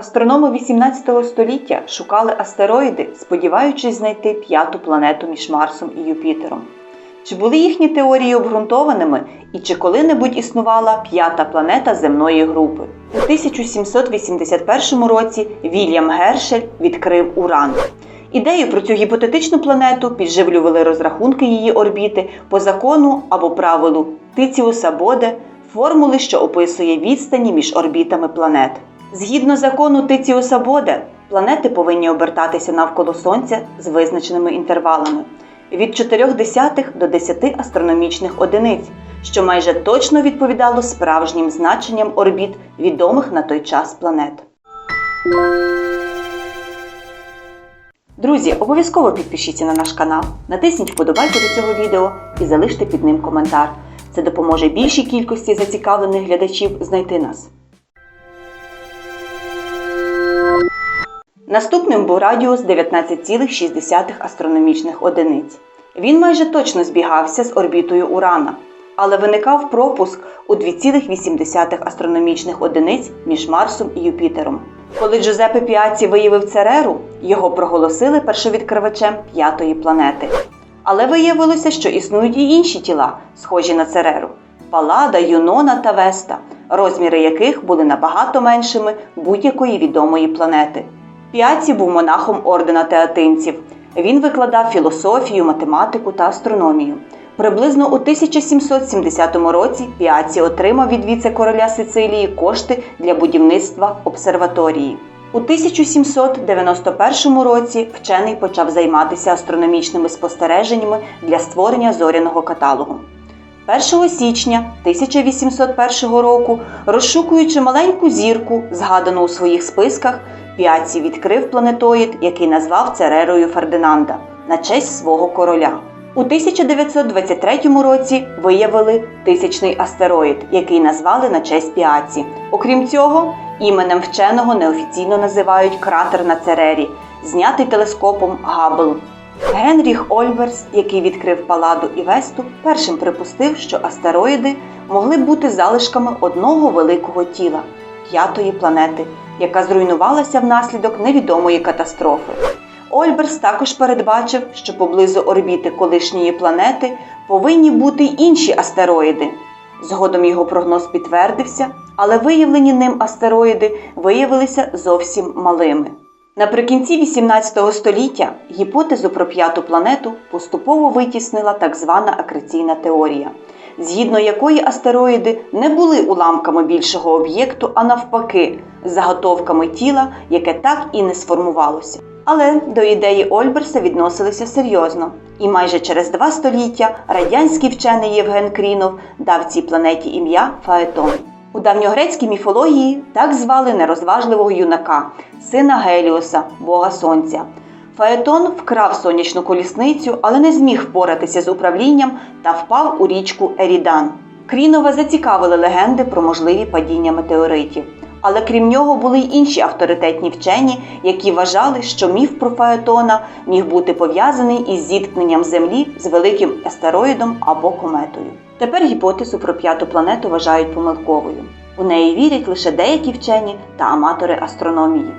Астрономи 18 століття шукали астероїди, сподіваючись знайти п'яту планету між Марсом і Юпітером. Чи були їхні теорії обґрунтованими і чи коли-небудь існувала п'ята планета земної групи? У 1781 році Вільям Гершель відкрив Уран. Ідею про цю гіпотетичну планету підживлювали розрахунки її орбіти по закону або правилу Тиціуса Боде, формули, що описує відстані між орбітами планет. Згідно закону Тиціуса Боде, планети повинні обертатися навколо Сонця з визначеними інтервалами від 0,4 до 10 астрономічних одиниць, що майже точно відповідало справжнім значенням орбіт відомих на той час планет. Друзі, обов'язково підпишіться на наш канал, натисніть вподобайку до цього відео і залиште під ним коментар. Це допоможе більшій кількості зацікавлених глядачів знайти нас. Наступним був радіус 19,6 астрономічних одиниць. Він майже точно збігався з орбітою Урана, але виникав пропуск у 2,8 астрономічних одиниць між Марсом і Юпітером. Коли Джузеппе Піаці виявив Цереру, його проголосили першовідкривачем п'ятої планети. Але виявилося, що існують і інші тіла, схожі на Цереру Палада, Юнона та Веста, розміри яких були набагато меншими будь-якої відомої планети. Піаці був монахом ордена театинців. Він викладав філософію, математику та астрономію. Приблизно у 1770 році Піаці отримав від віце-короля Сицилії кошти для будівництва обсерваторії. У 1791 році вчений почав займатися астрономічними спостереженнями для створення зоряного каталогу. 1 січня 1801 року, розшукуючи маленьку зірку, згадану у своїх списках, Піаці відкрив планетоїд, який назвав Церерою Фердинанда на честь свого короля. У 1923 році виявили тисячний астероїд, який назвали на честь Піаці. Окрім цього, іменем вченого неофіційно називають кратер на Церері, знятий телескопом Габбл. Генріх Ольберс, який відкрив Паладу і Весту, першим припустив, що астероїди могли бути залишками одного великого тіла п'ятої планети, яка зруйнувалася внаслідок невідомої катастрофи. Ольберс також передбачив, що поблизу орбіти колишньої планети повинні бути інші астероїди. Згодом його прогноз підтвердився, але виявлені ним астероїди виявилися зовсім малими. Наприкінці 18 століття гіпотезу про п'яту планету поступово витіснила так звана акреційна теорія, згідно якої астероїди не були уламками більшого об'єкту, а навпаки, заготовками тіла, яке так і не сформувалося. Але до ідеї Ольберса відносилися серйозно, і майже через два століття радянський вчений Євген Крінов дав цій планеті ім'я Фаетон. У давньогрецькій міфології так звали нерозважливого юнака, сина Геліоса, бога сонця. Фаетон вкрав сонячну колісницю, але не зміг впоратися з управлінням та впав у річку Ерідан. Крінова зацікавили легенди про можливі падіння метеоритів. Але крім нього були й інші авторитетні вчені, які вважали, що міф про Фаетона міг бути пов'язаний із зіткненням Землі з великим астероїдом або кометою. Тепер гіпотезу про п'яту планету вважають помилковою. У неї вірять лише деякі вчені та аматори астрономії.